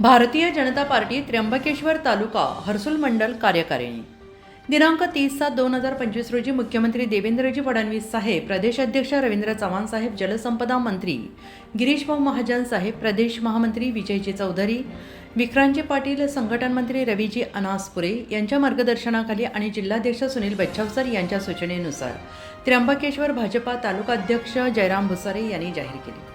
भारतीय जनता पार्टी त्र्यंबकेश्वर तालुका हर्सुल मंडल कार्यकारिणी दिनांक तीस सात दोन हजार पंचवीस रोजी मुख्यमंत्री देवेंद्रजी फडणवीस साहेब प्रदेशाध्यक्ष रवींद्र चव्हाण साहेब जलसंपदा मंत्री गिरीशभाऊ महाजन साहेब प्रदेश महामंत्री विजयजी चौधरी विक्रांतजी पाटील संघटन मंत्री रवीजी अनासपुरे यांच्या मार्गदर्शनाखाली आणि जिल्हाध्यक्ष सुनील बच्छावसर यांच्या सूचनेनुसार त्र्यंबकेश्वर भाजपा तालुकाध्यक्ष जयराम भुसारे यांनी जाहीर केले.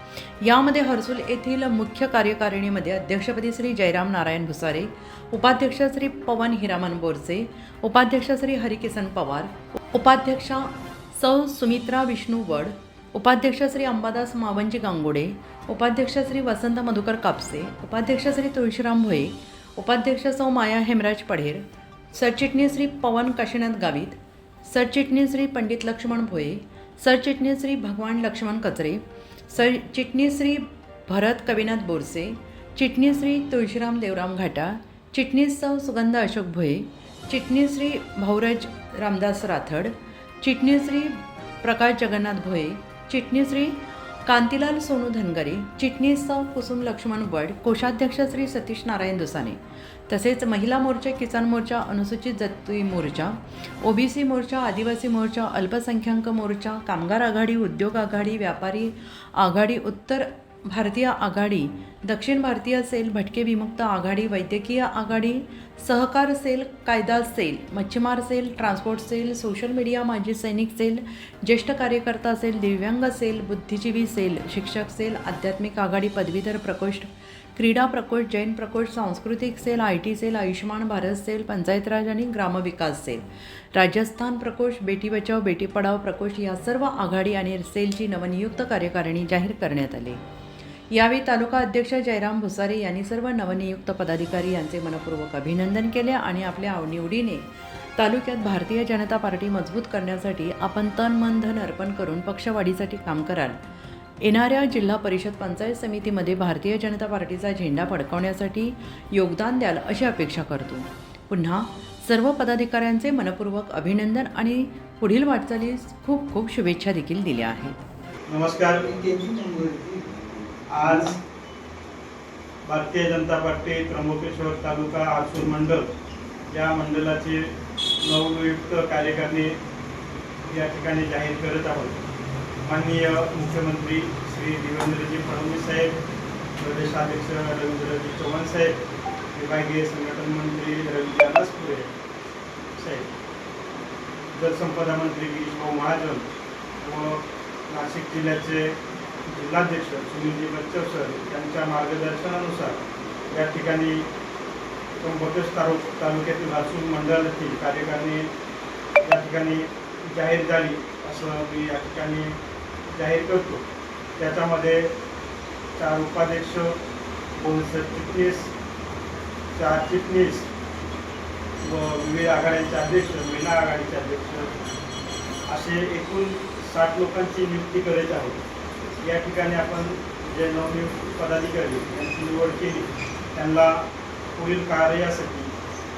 यामध्ये हर्सुल येथील मुख्य कार्यकारिणीमध्ये अध्यक्षपदी श्री जयराम नारायण भुसारे उपाध्यक्ष श्री पवन हिरामन बोरसे उपाध्यक्ष श्री हरिकिसन पवार उपाध्यक्षा सौ सुमित्रा विष्णू वड उपाध्यक्ष श्री अंबादास मावंजी गांगोडे उपाध्यक्ष श्री वसंत मधुकर कापसे उपाध्यक्ष श्री तुळशीराम भोये उपाध्यक्ष सौ माया हेमराज पढेर सरचिटणीस श्री पवन काशीनाथ गावित सरचिटणीस श्री पंडित लक्ष्मण भोये सरचिटणीस श्री भगवान लक्ष्मण कचरे सरचिटणीस श्री भरत कविनाथ बोरसे चिटणीस श्री तुळशीराम देवराम घाटा चिटणीस सौ सुगंध अशोक भोये चिटणीस श्री भाऊराज रामदास राथड चिटणीस श्री प्रकाश जगन्नाथ भोये चिटणीस श्री कांतीलाल सोनू धनगरे चिटणीस कुसुम लक्ष्मण वड कोषाध्यक्ष श्री सतीश नारायण दुसाने. तसेच महिला मोर्चा किसान मोर्चा अनुसूचित जाती मोर्चा ओबीसी मोर्चा आदिवासी मोर्चा अल्पसंख्याक मोर्चा कामगार आघाडी उद्योग आघाडी व्यापारी आघाडी उत्तर भारतीय आघाडी दक्षिण भारतीय सेल भटके विमुक्त आघाडी वैद्यकीय आघाडी सहकार सेल कायदा सेल मच्छीमार cell transport cell social media माजी सैनिक सेल ज्येष्ठ कार्यकर्ता सेल दिव्यांग सेल बुद्धिजीवी सेल शिक्षक सेल आध्यात्मिक आघाडी पदवीधर प्रकोष्ठ क्रीडा प्रकोष्ठ जैन प्रकोष्ठ सांस्कृतिक cell I T cell Ayushman Bharat cell Panchayat Raj आणि ग्रामविकास सेल. राजस्थान प्रकोष्ठ बेटी बचाव बेटी पढाव प्रकोष्ठ या सर्व आघाडी आणि सेलची नवनियुक्त कार्यकारिणी जाहीर करण्यात आली. यावेळी तालुका अध्यक्ष जयराम भुसारे यांनी सर्व नवनियुक्त पदाधिकारी यांचे मनपूर्वक अभिनंदन केले आणि आपल्या आवनिवडीने तालुक्यात भारतीय जनता पार्टी मजबूत करण्यासाठी आपण तन मन धन अर्पण करून पक्षवाढीसाठी काम कराल. येणाऱ्या जिल्हा परिषद पंचायत समितीमध्ये भारतीय जनता पार्टीचा झेंडा फडकवण्यासाठी योगदान द्याल अशी अपेक्षा करतो. पुन्हा सर्व पदाधिकाऱ्यांचे मनपूर्वक अभिनंदन आणि पुढील वाटचालीस खूप खूप शुभेच्छा देखील दिल्या आहेत. नमस्कार. आज भारतीय जनता पार्टी त्र्यंबकेश्वर तालुका आसूर मंडळ या मंडळाचे नवनियुक्त कार्यकारणी या ठिकाणी जाहीर करत आहोत. माननीय मुख्यमंत्री श्री देवेंद्रजी फडणवीस साहेब प्रदेशाध्यक्ष रवींद्रजी चव्हाण साहेब विभागीय संघटन मंत्री रवींद्र अनासपुरे साहेब जलसंपदा मंत्री गिरीशभाऊ महाजन व नाशिक जिल्ह्याचे जिल्हाध्यक्ष सुनीलजी बच्चव सर यांच्या मार्गदर्शनानुसार या ठिकाणी त्र्यंबकेश तालु तालुक्यातील हसून मंडळातील कार्यकारणी या ठिकाणी जाहीर झाली असं मी या ठिकाणी जाहीर करतो. त्याच्यामध्ये चार उपाध्यक्ष दोन सरचिटणीस चार चिटणीस व विविध आघाडीचे अध्यक्ष महिला आघाडीचे अध्यक्ष असे एकूण साठ लोकांची नियुक्ती करायची आहोत. या ठिकाणी आपण जे नवनियुक्त पदाधिकारी यांची निवड केली त्यांना पुढील कार्यासाठी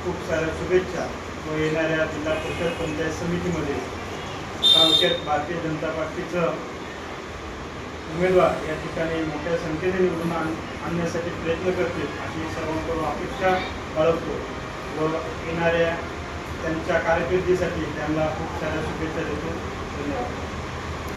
खूप साऱ्या शुभेच्छा व येणाऱ्या जिल्हा परिषद पंचायत समितीमध्ये तालुक्यात भारतीय जनता पार्टीचं उमेदवार या ठिकाणी मोठ्या संख्येने निवडून आण आणण्यासाठी प्रयत्न करतील अशी सर्वांकडून अपेक्षा बाळगतो व येणाऱ्या त्यांच्या कारकिर्दीसाठी त्यांना खूप साऱ्या शुभेच्छा देतो. धन्यवाद.